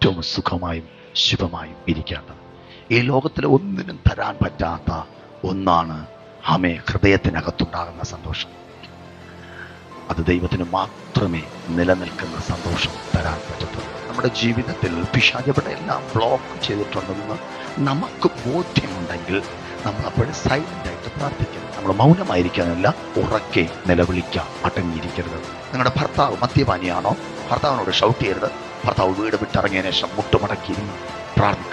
ഏറ്റവും സുഖമായും ശുഭമായും ഇരിക്കേണ്ടത്. ഈ ലോകത്തിലെ ഒന്നിനും തരാൻ പറ്റാത്ത ഒന്നാണ് ആമേ ഹൃദയത്തിനകത്തുണ്ടാകുന്ന സന്തോഷം. അത് ദൈവത്തിന് മാത്രമേ നിലനിൽക്കുന്ന സന്തോഷം തരാൻ പറ്റത്തുള്ളൂ. നമ്മുടെ ജീവിതത്തിൽ പിശാചവിടെ എല്ലാം ബ്ലോക്ക് ചെയ്തിട്ടുണ്ടെന്ന് നമുക്ക് ബോധ്യമുണ്ടെങ്കിൽ നമ്മൾ അപ്പോഴും സൈലന്റ് ആയിട്ട് പ്രാർത്ഥിക്കണം. നമ്മൾ മൗനമായിരിക്കാനല്ല ഉറക്കെ നിലവിളിക്കാം അടങ്ങിയിരിക്കരുത് നിങ്ങളുടെ ഭർത്താവ് മദ്യപാനിയാണോ? ഭർത്താവിനോട് ഷൗട്ട് ചെയ്യരുത്. ഭർത്താവ് വീട് വിട്ടിറങ്ങിയ ശേഷം മുട്ടുമടക്കിയിരുന്നു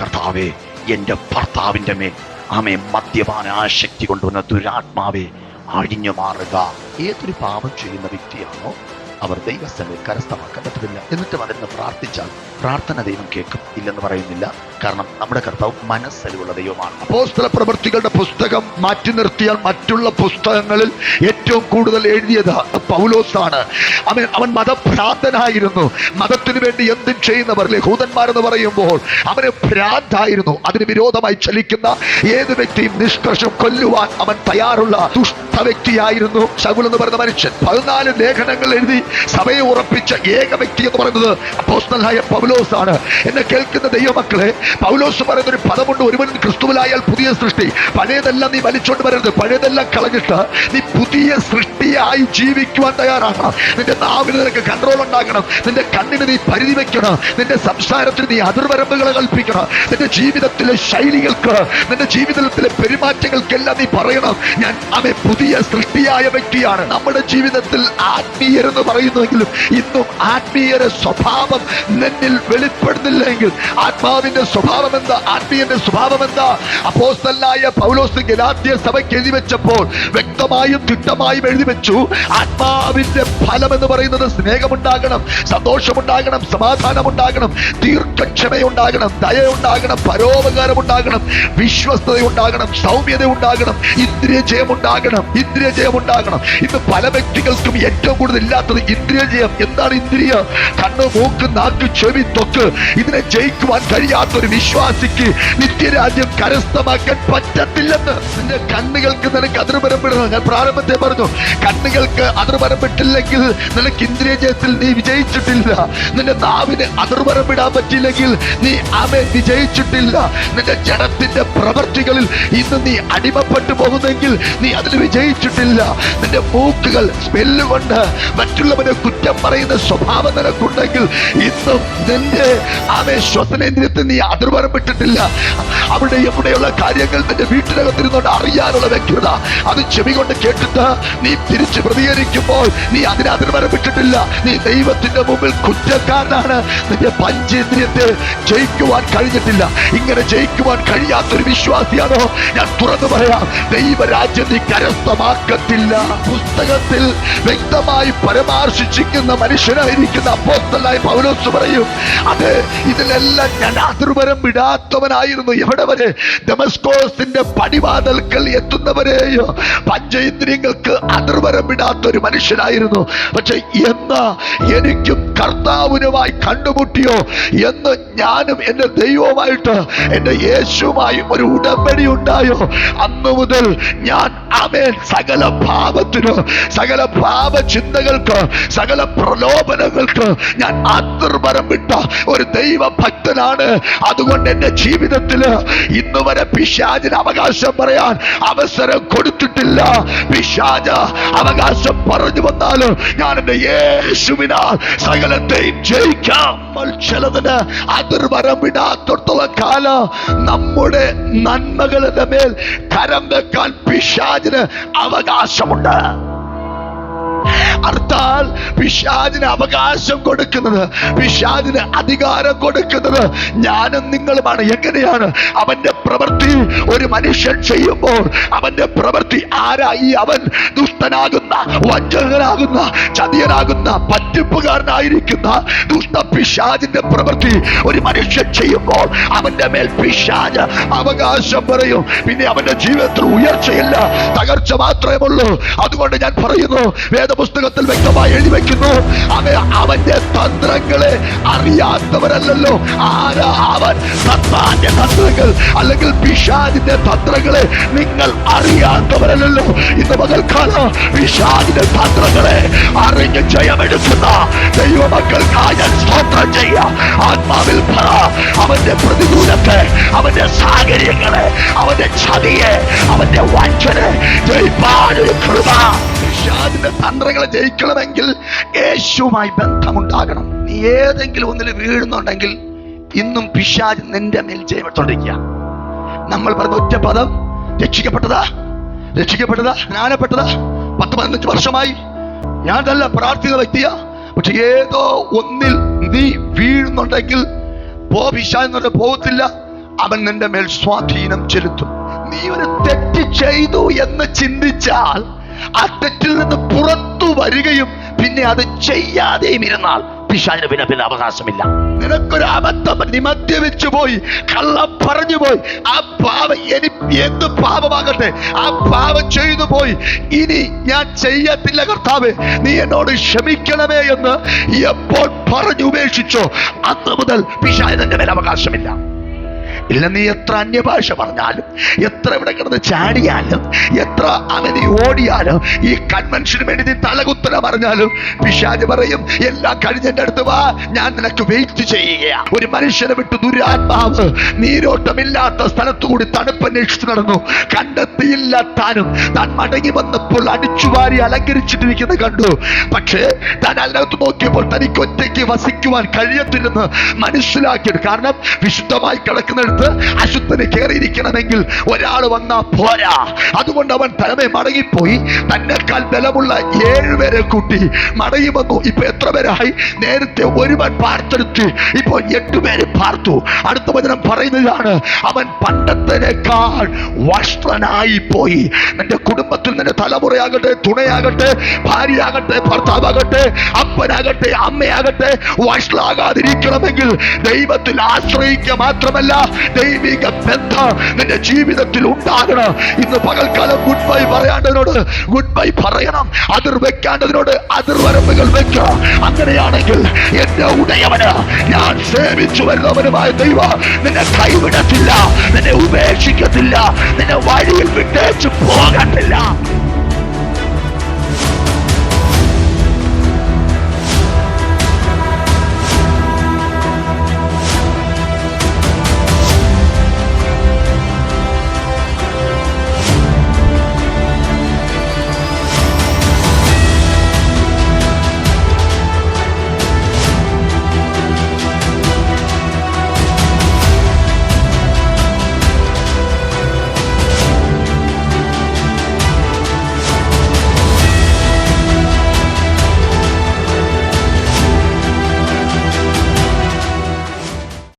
കർത്താവേ എന്റെ ഭർത്താവിന്റെ മേൽ ആമേ മദ്യപാന ആശക്തി കൊണ്ടുവന്ന ദുരാത്മാവേ അഴിഞ്ഞു മാറുക. ഏതൊരു പാപം ചെയ്യുന്ന വ്യക്തിയാണോ അവർ ദൈവസ്ഥനെ കരസ്ഥമാക്കാൻ പറ്റത്തില്ല എന്നിട്ട് അതിന് പ്രാർത്ഥിച്ചാൽ പ്രാർത്ഥന ദൈവം കേൾക്കും. ഇല്ലെന്ന് പറയുന്നില്ല. കാരണം നമ്മുടെ കർത്താവ് മനസ്സലിവുള്ള ദൈവമാണ്. അപ്പോസ്തല പ്രവൃത്തികളുടെ പുസ്തകം മാറ്റി നിർത്തിയാൽ മറ്റുള്ള പുസ്തകങ്ങളിൽ ഏറ്റവും കൂടുതൽ എഴുതിയത് പൗലോസാണ്. അവൻ അവൻ മതഭ്രാന്തനായിരുന്നു. മതത്തിന് വേണ്ടി എന്തും ചെയ്യുന്നവർ ലഹൂതന്മാരെന്ന് പറയുമ്പോൾ അവന് ഭ്രാന്തായിരുന്നു. അതിന് വിരോധമായി ചലിക്കുന്ന ഏത് വ്യക്തിയും നിഷ്കർഷം കൊല്ലുവാൻ അവൻ തയ്യാറുള്ള ദുഷ്ട വ്യക്തിയായിരുന്നു ശകുൽ എന്ന് പറയുന്ന മനുഷ്യൻ. പതിനാല് ലേഖനങ്ങൾ എഴുതി സഭയെ ഉറപ്പിച്ച ഏക വ്യക്തി എന്ന് പറയുന്നത് പൗലോസ് ആണ് എന്നെ കേൾക്കുന്ന ദൈവമക്കളെ പൗലോസ് പറയുന്ന ഒരു പദമുണ്ട് ഒരുവൻ ക്രിസ്തുവിലായാൽ പുതിയ സൃഷ്ടി. പഴയതെല്ലാം നീ വലിച്ചോണ്ട് വരരുത്. പഴയതെല്ലാം കളഞ്ഞിട്ട് നീ പുതിയ സൃഷ്ടിയായി ജീവിക്കുവാൻ തയ്യാറാണ്. നിന്റെ നാവിന് നിനക്ക് കൺട്രോൾ ഉണ്ടാക്കണം നിന്റെ കണ്ണിന് നീ പരിധി വെക്കണം നിന്റെ സംസാരത്തിന് നീ അതിർവരമ്പുകൾ കൽപ്പിക്കണം. നിന്റെ ജീവിതത്തിലെ ശൈലികൾക്ക് നിന്റെ ജീവിതത്തിലെ പെരുമാറ്റങ്ങൾക്കെല്ലാം നീ പറയണം. ഞാൻ അവൻ പുതിയ സൃഷ്ടിയായ വ്യക്തിയാണ്. നമ്മുടെ ജീവിതത്തിൽ ആത്മീയരെന്ന് പറയുന്നുവെങ്കിലും ഇന്നും ആത്മീയര സ്വഭാവം നിന്നിൽ വെളിപ്പെടുന്നില്ലെങ്കിൽ ആത്മാവിന്റെ സ്വഭാവം എന്താ ആത്മീയന്റെ സ്വഭാവം എന്താ അപ്പോസ്തലായ പൗലോസ് ഗലാത്യ സഭയ്ക്ക് എഴുതി വെച്ചപ്പോൾ വ്യക്തമായും തിട്ടമായും എഴുതി വെച്ചു. ആത്മാവിന്റെ ഫലം എന്ന് പറയുന്നത് സ്നേഹമുണ്ടാകണം സന്തോഷമുണ്ടാകണം സമാധാനമുണ്ടാകണം ദീർഘക്ഷമയുണ്ടാകണം ദയയുണ്ടാകണം പരോപകാരം ഉണ്ടാകണം വിശ്വസ്തത ഉണ്ടാകണം സൗമ്യത ഉണ്ടാകണം ഇന്ദ്രിയ ജയം ഉണ്ടാകണം ഇന്ദ്രിയ ജയം ഉണ്ടാകണം ഇന്ന് പല വ്യക്തികൾക്കും ഏറ്റവും കൂടുതൽ ഇല്ലാത്തത് ഇന്ദ്രിയ ജയം എന്താണ് ഇന്ദ്രിയ? കണ്ണ് മൂക്ക് നാക്ക് ചെവി തൊക്ക് ഇതിനെ ജയിക്കുവാൻ കഴിയാത്ത ഒരു വിശ്വാസിക്ക് നിത്യരാജ്യം കരസ്ഥമാക്കാൻ പറ്റത്തില്ലെന്ന് നിന്റെ കണ്ണുകൾക്ക് നിനക്ക് അതിർപരപ്പെടുന്നത് ഞാൻ പ്രാരംഭത്തെ പറഞ്ഞു കണ്ണുകൾക്ക് അതിർപരപ്പെട്ടില്ലെങ്കിൽ നിനക്ക് ഇന്ദ്രിയജയത്തിൽ നീ വിജയിച്ചിട്ടില്ല. നിന്റെ നാവിന് അതിർപരപ്പെടാൻ പറ്റിയില്ലെങ്കിൽ നീ അവൻ വിജയിച്ചിട്ടില്ല. നിന്റെ ജഡത്തിന്റെ പ്രവൃത്തികളിൽ ഇന്ന് നീ അടിമപ്പെട്ടു പോകുന്നെങ്കിൽ നീ അതിൽ വിജയിച്ചിട്ടില്ല. നിന്റെ മൂക്കുകൾ സ്മെല്ല് കൊണ്ട് മറ്റുള്ളവരെ കുറ്റം പറയുന്ന സ്വഭാവം നിനക്കുണ്ടെങ്കിൽ ഇന്നും നിന്റെ അവൻ ശ്വസനേന്ദ്രിയത്തിൽ നീ അതിർവരപ്പെട്ടിട്ടില്ല. അവിടെ എവിടെയുള്ള കാര്യങ്ങൾ നിന്റെ വീട്ടിനകത്തിരുന്നോണ്ട് അറിയാനുള്ള വ്യക്തത അത് ചെവി കൊണ്ട് കേട്ടിട്ട് നീ തിരിച്ച് പ്രതികരിക്കുമ്പോൾ നീ അതിനെ അതിർവരപ്പെട്ടിട്ടില്ല. നീ ദൈവത്തിന്റെ മുമ്പിൽ കുറ്റക്കാരനാണ്. നിന്റെ പഞ്ചേന്ദ്രിയത്തെ ജയിക്കുവാൻ കഴിഞ്ഞിട്ടില്ല. ഇങ്ങനെ ജയിക്കുവാൻ കഴിയാത്തൊരു വിശ്വാസിയാണോ? ഞാൻ തുറന്നു പറയാം ദൈവരാജ്യം നീ കരസ്ഥമാക്കത്തില്ല. പുസ്തകത്തിൽ വ്യക്തമായി പരാമർശിച്ചിരിക്കുന്ന മനുഷ്യനായിരിക്കുന്ന അപ്പോസ്തലായി പൗലോസ് പറയും അത് ഇതിലെല്ലാം ഞാൻ അതിർവരം വിടാത്തവനായിരുന്നു. എവിടെ വരെ? ഡെമസ്കോസിന്റെ പടിവാതൽക്കൽ എത്തുന്നവരെയോ പഞ്ചേന്ദ്രിയങ്ങൾക്ക് അതിർവരം വിടാത്ത ഒരു മനുഷ്യനായിരുന്നു. പക്ഷെ എന്നാ എനിക്കും കർത്താവിനുമായി കണ്ടുമുട്ടിയോ എന്ന് ഞാനും എന്റെ ദൈവവുമായിട്ട് എന്റെ യേശുവുമായി ഒരു ഉടമ്പടി ഉണ്ടായോ? അന്ന് മുതൽ ഞാൻ അമേൻ സകല പാപത്തിന് സകല പാപ ചിന്തകൾക്ക് സകല പ്രലോഭനങ്ങൾക്ക് ഞാൻ ആത്മർഭരം വിട്ട ഒരു ദൈവഭക്തനാണ്. അതുകൊണ്ട് എന്റെ ജീവിതത്തിൽ ഇന്ന് വരെ പിശാചിന് അവകാശം പറയാൻ അവസരം കൊടുത്തിട്ടില്ല. പിശാജ അവകാശം പറഞ്ഞു വന്നാലും ഞാൻ എന്റെ യേശുവിനാൽ സകലത്തെയും ജയിക്കാം. നമ്മൾ ചിലതിന് വിടാത്തടത്തുള്ള കാലം നമ്മുടെ നന്മകളുടെ മേൽ കരം വെക്കാൻ പിശാചിന് അവകാശമുണ്ട്. അർത്ഥാൽ പിശാദിന് അവകാശം കൊടുക്കുന്നത് പിശാദിന് അധികാരം കൊടുക്കുന്നത് ഞാനും നിങ്ങളുമാണ്. എങ്ങനെയാണ്? അവന്റെ പ്രവൃത്തി ഒരു മനുഷ്യൻ ചെയ്യുമ്പോൾ അവന്റെ പ്രവൃത്തി ആരായി അവൻ ദുഷ്ടനാകുന്ന വഞ്ചകനാകുന്ന ചതിയനാകുന്ന പറ്റിപ്പുകാരനായിരിക്കുന്ന ദുഷ്ട പിശാചിന്റെ പ്രവൃത്തി ഒരു മനുഷ്യൻ ചെയ്യുമ്പോൾ അവന്റെ മേൽ പിശാജ് അവകാശം പറയും. പിന്നെ അവന്റെ ജീവിതത്തിൽ ഉയർച്ചയില്ല തകർച്ച മാത്രമേ ഉള്ളൂ. അതുകൊണ്ട് ഞാൻ പറയുന്നു പുസ്തകത്തിൽ വ്യക്തമായി എഴുതി വെക്കുന്നു. അവ അവന്റെ തന്ത്രങ്ങളെ അറിയാത്തവരല്ലല്ലോ. ആരാ അവൻ? സത്താന്റെ തന്ത്രങ്ങൾ അല്ലെങ്കിൽ പിഷാദിന്റെ തന്ത്രങ്ങളെ നിങ്ങൾ അറിയാത്തവരല്ലല്ലോ. ഇന്ന് പകൽക്കാല പിഷാദിന്റെ തന്ത്രങ്ങളെ അറിഞ്ഞ് ജയമെടുക്കുന്ന ദൈവമക്കൾക്കായ സ്തോത്രം ചെയ്യ. ആത്മാവിൽ പറ അവന്റെ പ്രതികൂലത്തെ അവന്റെ സാഹചര്യങ്ങളെ അവന്റെ ചതിയെ അവന്റെ വഞ്ചനെ ജയിപ്പാനൊരു കൃപ. തന്ത്രങ്ങളെ ജയിക്കണമെങ്കിൽ യേശുവുമായി ബന്ധമുണ്ടാകണം. നീ ഏതെങ്കിലും ഒന്നിൽ വീഴുന്നുണ്ടെങ്കിൽ ഇന്നും പിശാജ് നിന്റെ മേൽ ജയമെടുത്തോണ്ടിരിക്കുക നമ്മൾ പറഞ്ഞ ഒറ്റ പദം രക്ഷിക്കപ്പെട്ടതാ. രക്ഷിക്കപ്പെട്ടതാ. ജ്ഞാനപ്പെട്ടതാ. പത്ത് പതിനഞ്ച് വർഷമായി. ഞാൻ നല്ല പ്രാർത്ഥിക്കുന്ന വ്യക്തിയാ. പക്ഷെ ഏതോ ഒന്നിൽ നീ വീഴുന്നുണ്ടെങ്കിൽ പോ പിശാചെന്നുണ്ട് പോകത്തില്ല അവൻ നിന്റെ മേൽ സ്വാധീനം ചെലുത്തും. നീ ഒരു തെറ്റ് ചെയ്തു എന്ന് ചിന്തിച്ചാൽ ആ തെറ്റിൽ നിന്ന് പുറത്തു വരികയും പിന്നെ അത് ചെയ്യാതെയും ഇരുന്നാൽ പിശാചിന് പിന്നെ പിന്നെ അവകാശമില്ല. നിനക്കൊരു അബദ്ധം നീ പോയി കള്ളം പറഞ്ഞു പോയി ആ പാവം ഇനി എന്ത് പാപമാകട്ടെ ആ പാവം ചെയ്തു പോയി. ഇനി ഞാൻ ചെയ്യത്തില്ല കർത്താവ് നീ എന്നോട് ക്ഷമിക്കണമേ എന്ന് എപ്പോൾ പറഞ്ഞു ഉപേക്ഷിച്ചോ അന്ന് മുതൽ പിശാചിന്റെ മേൽ അവകാശമില്ല. ഇല്ല നീ എത്ര അന്യഭാഷ പറഞ്ഞാലും എത്ര ഇവിടെ കിടന്ന് ചാടിയാലും എത്ര അവനെ ഓടിയാലും ഈ കൺവെൻഷന് വേണ്ടി നീ തലകുത്തല പറഞ്ഞാലും പിശാജ് പറയും എല്ലാം കഴിഞ്ഞെന്റെ അടുത്ത് വാ ഞാൻ നിനക്ക് വെയിറ്റ് ചെയ്യുകയാ. ഒരു മനുഷ്യനെ വിട്ട് ദുരാത്മാവ് നീരോട്ടമില്ലാത്ത സ്ഥലത്തുകൂടി തണുപ്പ് അന്വേഷിച്ച് നടന്നു. കണ്ടെത്തിയില്ല താനും താൻ മടങ്ങി വന്നപ്പോൾ അടിച്ചുവാരി അലങ്കരിച്ചിട്ടിരിക്കുന്നത് കണ്ടു. പക്ഷേ താൻ അതിനകത്ത് നോക്കിയപ്പോൾ തനിക്ക് ഒറ്റയ്ക്ക് വസിക്കുവാൻ കഴിയത്തില്ലെന്ന് മനസ്സിലാക്കിയത്. കാരണം വിശുദ്ധമായി കിടക്കുന്നിടത്ത് അശുദ്ധന് കയറിയിരിക്കണമെങ്കിൽ ഒരാൾ വന്നാ പോരാ. അതുകൊണ്ട് അവൻ തലമേ മടങ്ങിപ്പോയി. തന്നെക്കാൾ ബലമുള്ള ഏഴുപേരെ കൂട്ടി മടങ്ങി വന്നു. ഇപ്പൊ എത്ര പേരായി? നേരത്തെ ഒരുവൻ പാർത്തെടുത്ത് ഇപ്പോൾ എട്ടുപേര് പാർത്തു. അടുത്ത വചനം പറയുന്നതാണ് അവൻ പണ്ടത്തേക്കാൾ വസ്ത്രനായി പോയി. നിന്റെ കുടുംബത്തിൽ നിന്റെ തലമുറയാകട്ടെ തുണയാകട്ടെ ഭാര്യയാകട്ടെ ഭർത്താവാകട്ടെ അപ്പനാകട്ടെ അമ്മയാകട്ടെ വഷളാകാതിരിക്കണമെങ്കിൽ ദൈവത്തിൽ ആശ്രയിക്കുക മാത്രമല്ല. ദൈവിക ബന്ധം നിന്റെ ജീവിതത്തിൽ ഉണ്ടാകണം. ഇന്ന് പകൽക്കാലം ഗുഡ് ബൈ പറയേണ്ടതിനോട് ഗുഡ് ബൈ പറയണം. അതിർ വെക്കേണ്ടതിനോട് അതിർവരമ്പുകൾ വെക്കണം. അങ്ങനെയാണെങ്കിൽ എന്റെ ഉടയവന് ഞാൻ സേവിച്ചു വരുന്നവനുമായ ദൈവം നിന്നെ കൈവിടത്തില്ല നിന്നെ ഉപേക്ഷിക്കത്തില്ല നിന്നെ വഴിയിൽ വിട്ടേച്ച് പോകത്തില്ല.